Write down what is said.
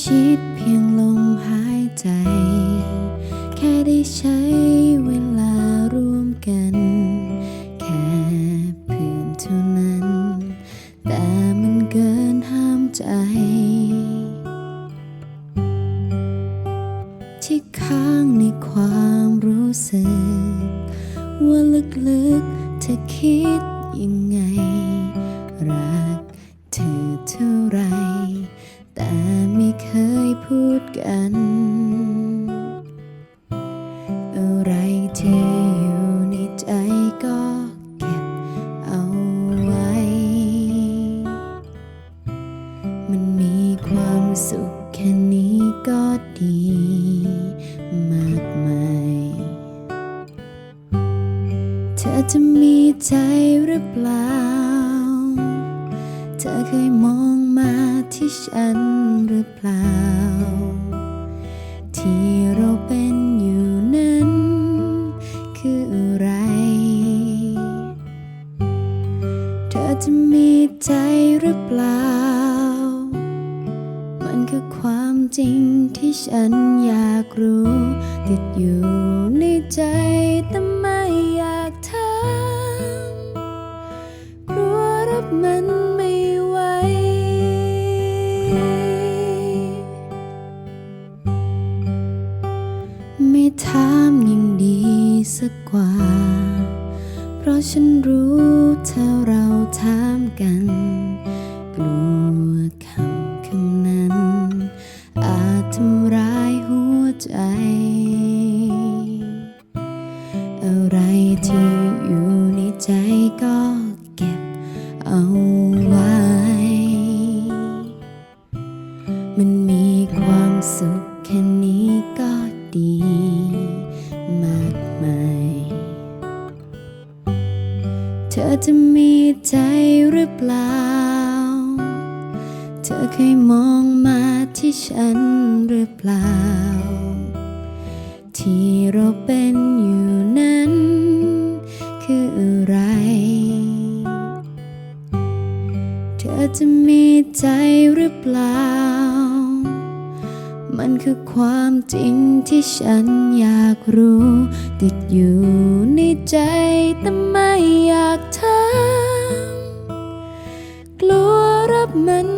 ชิดเพียงลมหายใจ แค่ได้ใช้เวลาร่วมกัน แค่เพื่อนเท่านั้น แต่มันเกินห้ามใจ ที่ค้างในความรู้สึก ว่าลึกๆเธอคิดยังไง รักเธอเท่าไร อะไรที่อยู่ในใจก็เก็บเอาไว้ มันมีความสุขแค่นี้ก็ดีมากมาย เธอจะมีใจหรือเปล่า เธอเคยมองมาที่ฉันหรือเปล่า มีใจหรือเปล่า มันคือความจริงที่ฉันอยากรู้ ติดอยู่ในใจแต่ไม่อยากถามกลัวรับมันไม่ไหว ไม่ถามยังดีสักกว่า เพราะฉันรู้ถ้าเรา ถามกัน กลัวคำคำนั้น อาจทำร้ายหัวใจ อะไรที่อยู่ในใจก็เก็บเอาไว้ มันมีความสุขแค่นี้ก็ดี ธอจะมีใจหรือเปล่า เธอเคยมองมาที่ฉันหรือเปล่า ที่เราเป็นอยู่นั้น คืออะไร เธอจะมีใจหรือเปล่า คือความจริงที่ฉันอยากรู้ ติดอยู่ในใจแต่ไม่อยากถามกลัวรับมัน